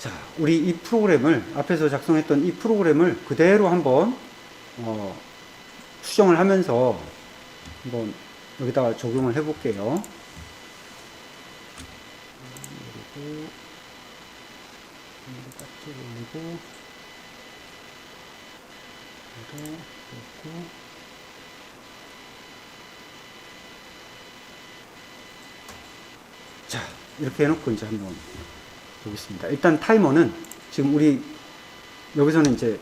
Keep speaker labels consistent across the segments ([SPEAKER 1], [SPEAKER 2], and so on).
[SPEAKER 1] 자, 우리 이 프로그램을 앞에서 작성했던 이 프로그램을 그대로 한번 어, 수정을 하면서 한번 여기다가 적용을 해볼게요. 그리고 딱 올리고 그렇고 자 이렇게 해놓고 이제 한번 보겠습니다. 일단 타이머는 지금 우리 여기서는 이제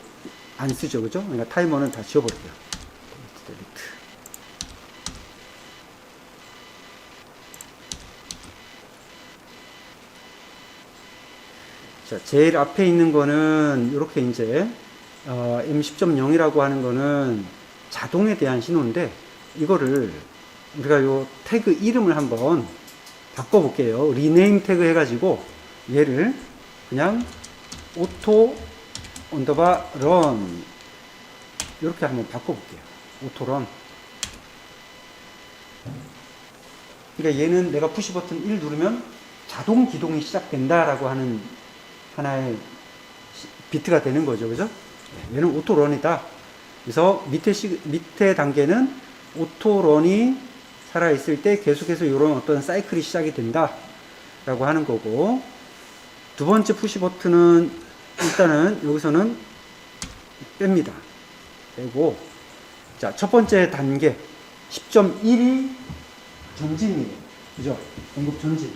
[SPEAKER 1] 안 쓰죠, 그죠? 그러니까 타이머는 다 지워버릴게요. 자, 제일 앞에 있는 거는 이렇게 이제 어, M10.0이라고 하는 거는 자동에 대한 신호인데 이거를 우리가 요 태그 이름을 한번 바꿔볼게요. 리네임 태그 해가지고 얘를 그냥 오토 언더바 런 이렇게 한번 바꿔볼게요. 오토런. 그러니까 얘는 내가 푸시 버튼 1 누르면 자동 기동이 시작된다라고 하는 하나의 시- 비트가 되는 거죠, 그죠? 네, 얘는 오토런이다. 그래서 밑에 시, 밑에 단계는 오토런이 살아 있을 때 계속해서 이런 어떤 사이클이 시작이 된다라고 하는 거고 두 번째 푸시 버튼은 일단은 여기서는 뺍니다. 빼고 자, 첫 번째 단계 10.1이 전진이에요. 그죠? 공급 전진.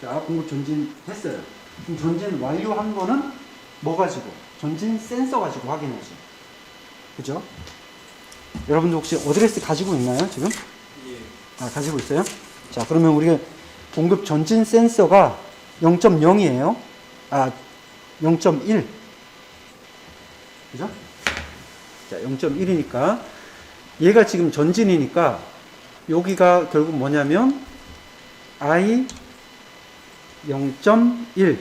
[SPEAKER 1] 자, 공급 전진 했어요. 그럼 전진 완료한 거는 뭐 가지고? 전진 센서 가지고 확인하죠. 그죠? 여러분들 혹시 어드레스 가지고 있나요, 지금? 아, 가지고 있어요? 자, 그러면 우리가 공급 전진 센서가 0.0이에요. 아, 0.1. 그죠? 자, 0.1이니까 얘가 지금 전진이니까 여기가 결국 뭐냐면 i 0.1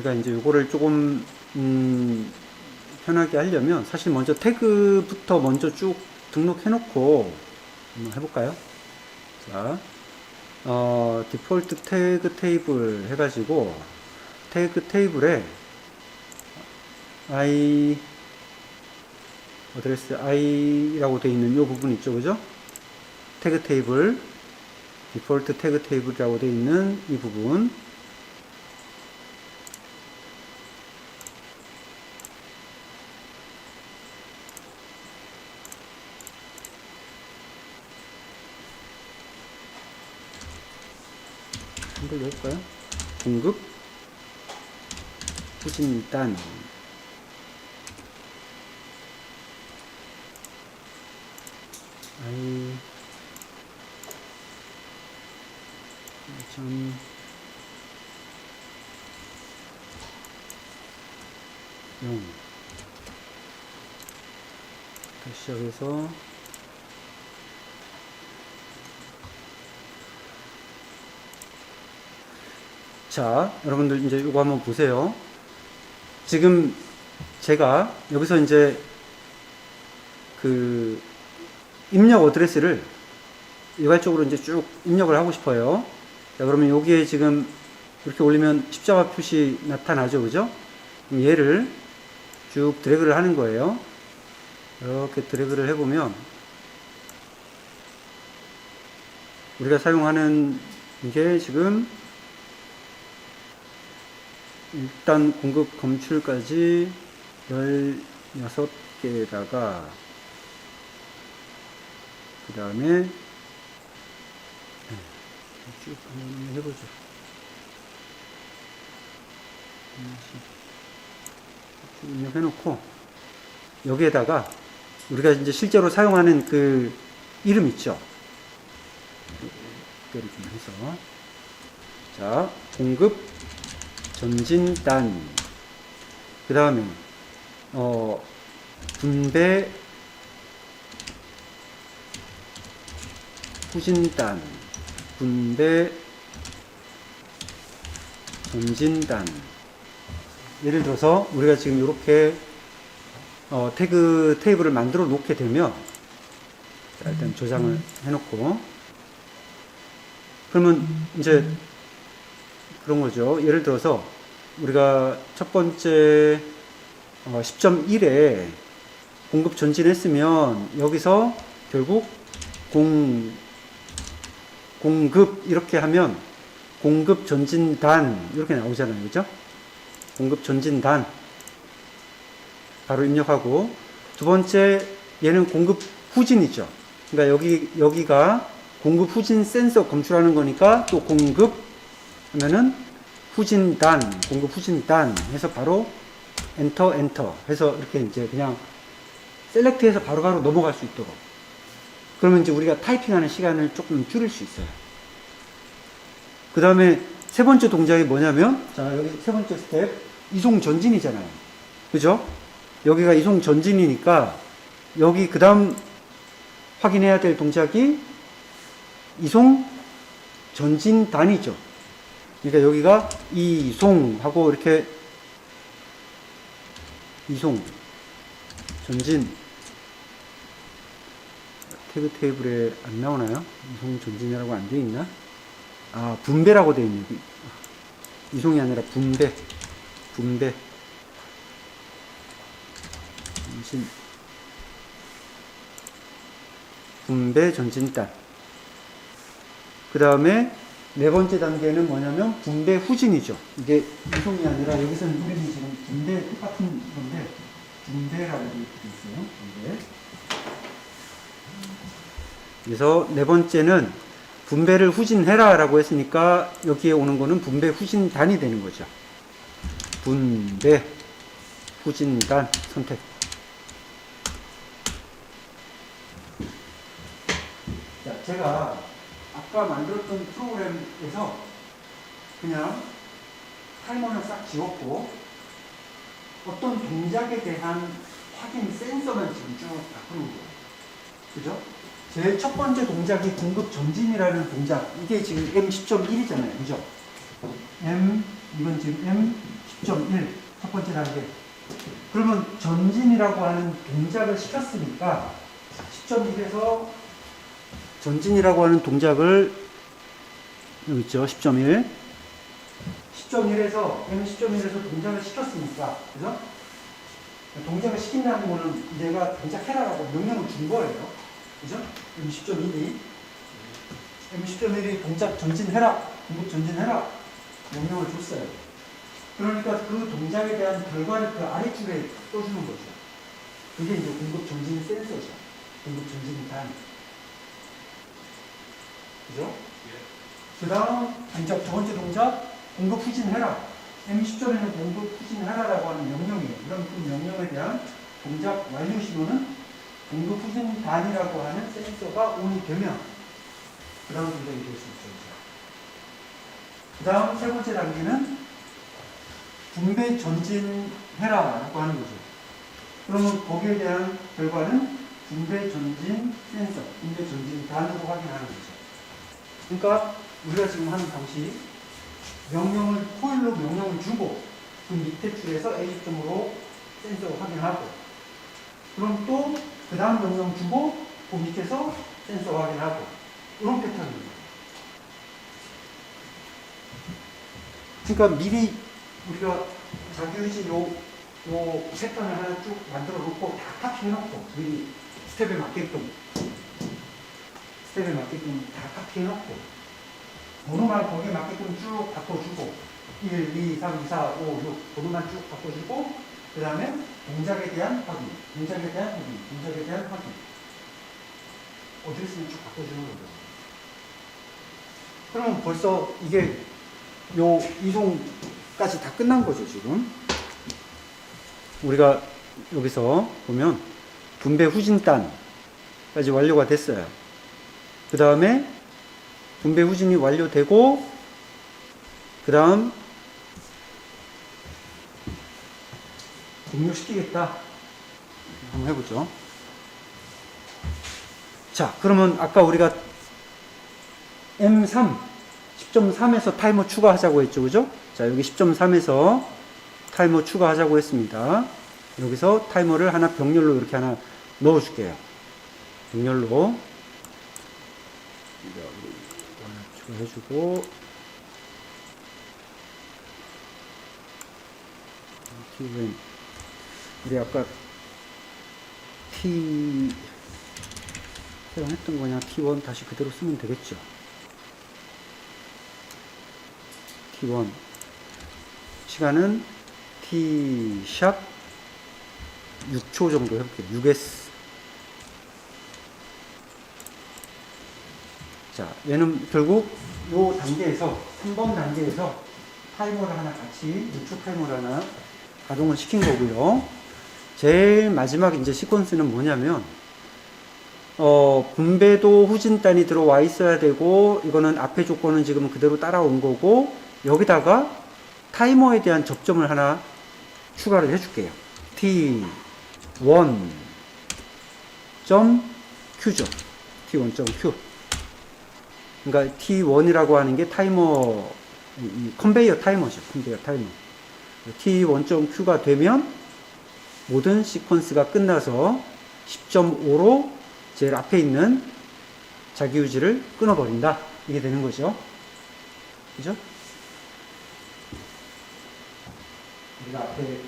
[SPEAKER 1] 우리가 이제 요거를 조금 음, 편하게 하려면 사실 먼저 태그부터 먼저 쭉 등록해 놓고 한번 해볼까요? 자, 어, 디폴트 태그 테이블 해가지고 태그 테이블에 i 어드레스 i라고 되어 있는 이 부분 있죠, 그죠? 태그 테이블 디폴트 태그 테이블이라고 되어 있는 이 부분 한번 해볼까요? 공급? 후진단. 아이 점 영. 다시 시작해서 자, 여러분들 이제 이거 한번 보세요. 지금 제가 여기서 이제 그 입력 어드레스를 일괄적으로 이제 쭉 입력을 하고 싶어요. 자, 그러면 여기에 지금 이렇게 올리면 십자가 표시 나타나죠. 그죠? 얘를 쭉 드래그를 하는 거예요. 이렇게 드래그를 해보면 우리가 사용하는 이게 지금 일단 공급 검출까지 16개에다가 그 다음에 쭉 한번 해보죠. 쭉 입력해놓고 여기에다가 우리가 이제 실제로 사용하는 그 이름 있죠. 이렇게 좀 해서 자 공급 전진단 그 다음에 어 분배 후진단 분배 전진단. 예를 들어서 우리가 지금 이렇게 어, 태그 테이블을 만들어 놓게 되면 자, 일단 저장을 해놓고. 그러면 이제 그런 거죠. 예를 들어서 우리가 첫 번째 어, 10.1에 공급 전진했으면 여기서 결국 공 공급 이렇게 하면 공급 전진단 이렇게 나오잖아요. 그죠? 공급 전진단 바로 입력하고 두 번째 얘는 공급 후진이죠. 그러니까 여기 여기가 공급 후진 센서 검출하는 거니까 또 공급 하면은 후진단 공급 후진단 해서 바로 엔터 엔터 해서 이렇게 이제 그냥 셀렉트해서 바로바로 넘어갈 수 있도록 그러면 이제 우리가 타이핑하는 시간을 조금 줄일 수 있어요. 그 다음에 세 번째 동작이 뭐냐면, 자, 여기 세 번째 스텝, 이송 전진이잖아요. 그죠? 여기가 이송 전진이니까, 여기 그 다음 확인해야 될 동작이 이송 전진단이죠. 그러니까 여기가 이송하고 이렇게 이송 전진 태그 테이블에 안 나오나요? 이송 전진이라고 안돼 있나? 아, 분배라고 돼 있네. 이송이 아니라 분배. 분배. 전진. 분배 전진단. 그 다음에 네 번째 단계는 뭐냐면 분배 후진이죠. 이게 이송이 아니라 여기서는 우리는 지금 분배 똑같은 건데 되어 있어요. 분배. 그래서 네 번째는 분배를 후진해라 라고 했으니까 여기에 오는 거는 분배 후진단이 되는 거죠. 분배 후진단 선택. 자, 제가 아까 만들었던 프로그램에서 그냥 타이머를 싹 지웠고 어떤 동작에 대한 확인 센서만 지금 쭉 바꾸는 거예요. 그죠? 제일 첫 번째 동작이 공급 전진이라는 동작. 이게 지금 M10.1이잖아요. 그죠? M, 이건 지금 M10.1. 첫 번째 단계. 그러면 전진이라고 하는 동작을 시켰으니까 10.1에서 전진이라고 하는 동작을 여기 있죠. 10.1. 10.1에서 M10.1에서 동작을 시켰으니까 그죠? 동작을 시킨다는 거는 내가 동작 해라라고 명령을 준 거예요. 그죠? M10.1이 M10.1이 동작 전진해라, 공급 전진해라 명령을 줬어요. 그러니까 그 동작에 대한 결과를 그 아래줄에 떠주는 거죠. 그게 이제 공급 전진 센서죠. 공급 전진 단. 그죠? 그 다음 동작, 두 번째 동작, 공급 후진해라. M10.1은 공급 후진해라라고 하는 명령이에요. 그럼 그 명령에 대한 동작 완료 신호는 공급 후진 단이라고 하는 센서가 온이 되면 그 다음 동작이 될 수 있죠. 그 다음 세 번째 단계는 분배 전진해라라고 하는 거죠. 그러면 거기에 대한 결과는 분배 전진 센서, 분배 전진 단으로 확인하는 거죠. 그러니까 우리가 지금 하는 방식 명령을 코일로 명령을 주고 그 밑에 줄에서 A점으로 센서 확인하고 그럼 또 그 다음 명령 주고 그 밑에서 센서 확인하고 이런 패턴입니다. 그러니까 미리 우리가 자기의지 요, 요 패턴을 하나 쭉 만들어 놓고 다 카피해놓고 미리 스텝에 맞게끔 스텝에 맞게끔 다 카피해놓고 번호만 거기에 맞게끔 쭉 바꿔주고 1, 2, 3, 4, 5, 6 번호만 쭉 바꿔주고 그 다음에 동작에 대한 확인, 동작에 대한 확인, 동작에 대한 확인 어디를 쓰면 쭉 바꿔주는 거죠. 그러면 벌써 이게 요 이송까지 다 끝난 거죠 지금. 우리가 여기서 보면 분배 후진단까지 완료가 됐어요. 그 다음에 분배 후진이 완료되고 그 다음 공유시키겠다. 한번 해보죠. 자, 그러면 아까 우리가 M3 10.3에서 타이머 추가하자고 했죠. 그죠? 자, 여기 10.3에서 타이머 추가하자고 했습니다. 여기서 타이머를 하나 병렬로 이렇게 하나 넣어 줄게요. 병렬로. 추가해주고. T는 우리 아까 T 사용했던 거냐 T1 다시 그대로 쓰면 되겠죠. T1 시간은 T샵 6초 정도 해볼게요. 6S 자, 얘는 결국 요 단계에서 3번 단계에서 타이머를 하나 같이 6초 타이머를 하나 가동을 시킨 거고요. 제일 마지막 이제 시퀀스는 뭐냐면 어, 분배도 후진단이 들어와 있어야 되고 이거는 앞에 조건은 지금 그대로 따라온 거고 여기다가 타이머에 대한 접점을 하나 추가를 해줄게요. T1 점 Q죠. T1 점 Q. 그러니까 T1이라고 하는 게 타이머 컨베이어 타이머죠. 컨베이어 타이머. T1.Q가 되면 모든 시퀀스가 끝나서 10.5로 제일 앞에 있는 자기유지를 끊어버린다. 이게 되는 거죠. 그죠? 우리가 앞에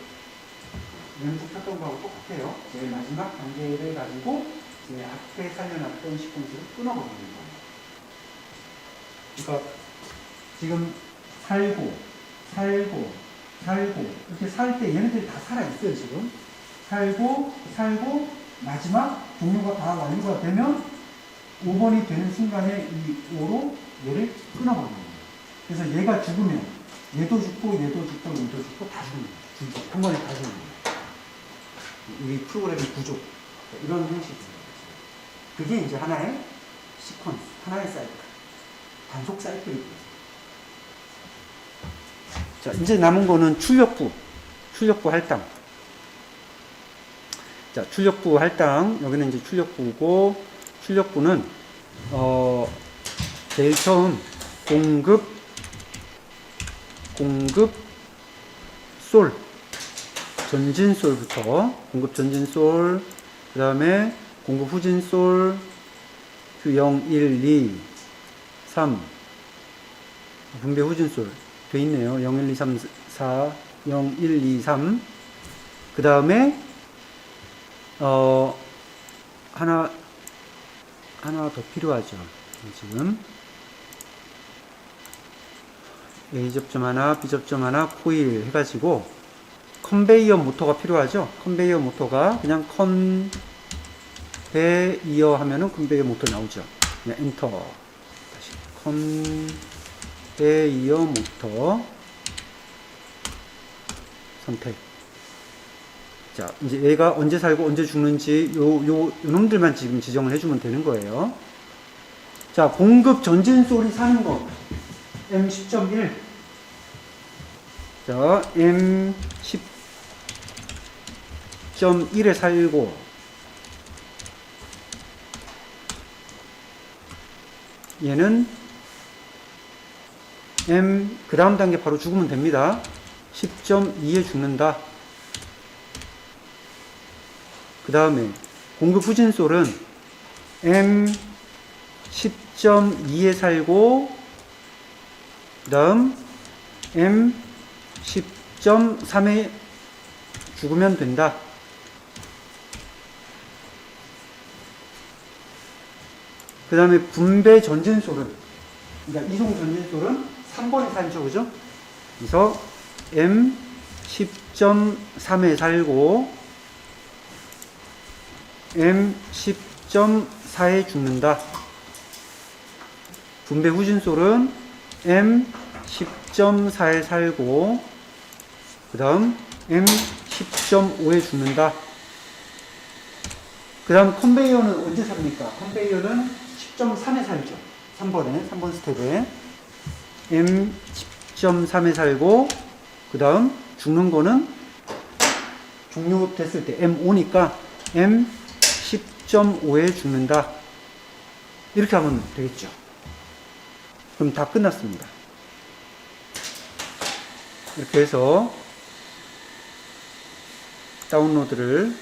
[SPEAKER 1] 연습했던 거하고 똑같아요. 제일 마지막 단계를 가지고 제 앞에 살려놨던 시퀀스를 끊어버리는 거예요. 그러니까 지금 살고, 살고, 살고 이렇게 살 때 얘네들이 다 살아 있어요 지금. 살고, 살고 마지막 종료가 다 완료가 되면 5번이 되는 순간에 이 5로 얘를 끊어버리는 거예요. 그래서 얘가 죽으면 얘도 죽고 얘도 죽고 얘도 죽고 다 죽는 거예요. 한 번에 다 죽는 거예요. 이 프로그램의 구조 이런 형식입니다. 그게 이제 하나의 시퀀스, 하나의 사이클, 단속 사이클이고요. 자, 이제 남은 거는 출력부, 출력부 할당. 자, 출력부 할당. 여기는 이제 출력부고, 출력부는, 어, 제일 처음 공급, 공급 솔, 전진 솔부터, 공급 전진 솔, 그 다음에 공급 후진 솔, Q0, 1, 2, 3, 분배 후진 솔. 돼 있네요. 0, 1, 2, 3, 4, 0, 1, 2, 3. 그 다음에, 어, 하나, 하나 더 필요하죠. 지금. A 접점 하나, B 접점 하나, 코일 해가지고, 컨베이어 모터가 필요하죠. 컨베이어 모터가 그냥 컨베이어 하면은 컨베이어 모터 나오죠. 그냥 엔터. 다시. 컨, 베이어 모터 선택. 자, 이제 얘가 언제 살고 언제 죽는지 요, 요, 요 놈들만 지금 지정을 해주면 되는 거예요. 자, 공급 전진 소리 사는 거. M10.1. 자, M10.1에 살고. 얘는 M 그 다음 단계 바로 죽으면 됩니다. 10.2에 죽는다. 그 다음에 공급 후진솔은 M 10.2에 살고 그 다음 M 10.3에 죽으면 된다. 그 다음에 분배 전진솔은 그러니까 이송 전진솔은 3번에 살죠, 그죠? 그래서 M 10.3에 살고 M 10.4에 죽는다. 분배 후진솔은 M 10.4에 살고 그 다음 M 10.5에 죽는다. 그 다음 컨베이어는 언제 삽니까? 컨베이어는 10.3에 살죠. 3번에, 3번 스텝에. M 10.3에 살고, 그 다음 죽는 거는 종료됐을 때 M5니까 M 10.5에 죽는다. 이렇게 하면 되겠죠. 그럼 다 끝났습니다. 이렇게 해서 다운로드를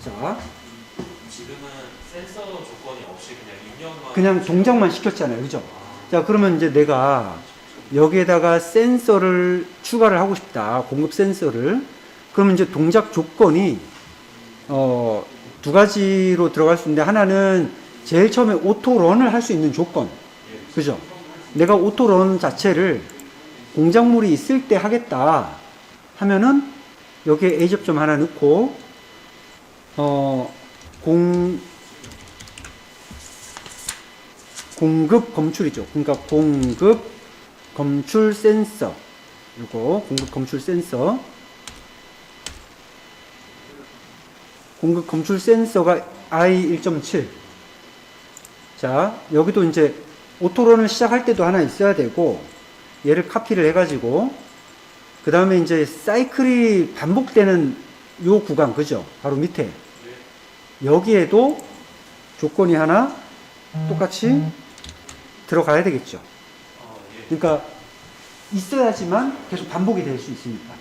[SPEAKER 1] 자
[SPEAKER 2] 지금은 센서 조건이 없이 그냥 입력만
[SPEAKER 1] 그냥 동작만 시켰잖아요. 그죠? 자, 그러면 이제 내가 여기에다가 센서를 추가를 하고 싶다. 공급 센서를. 그러면 이제 동작 조건이, 어, 두 가지로 들어갈 수 있는데, 하나는 제일 처음에 오토런을 할 수 있는 조건. 그죠? 내가 오토런 자체를 공작물이 있을 때 하겠다 하면은 여기에 A 접점 하나 넣고, 어, 공, 공급 검출이죠. 그러니까 공급 검출 센서. 요거 공급 검출 센서. 공급 검출 센서가 I 1.7. 자, 여기도 이제 오토런을 시작할 때도 하나 있어야 되고 얘를 카피를 해 가지고 그 다음에 이제 사이클이 반복되는 요 구간 그죠? 바로 밑에 여기에도 조건이 하나 똑같이 들어가야 되겠죠. 그러니까 있어야지만 계속 반복이 될 수 있으니까.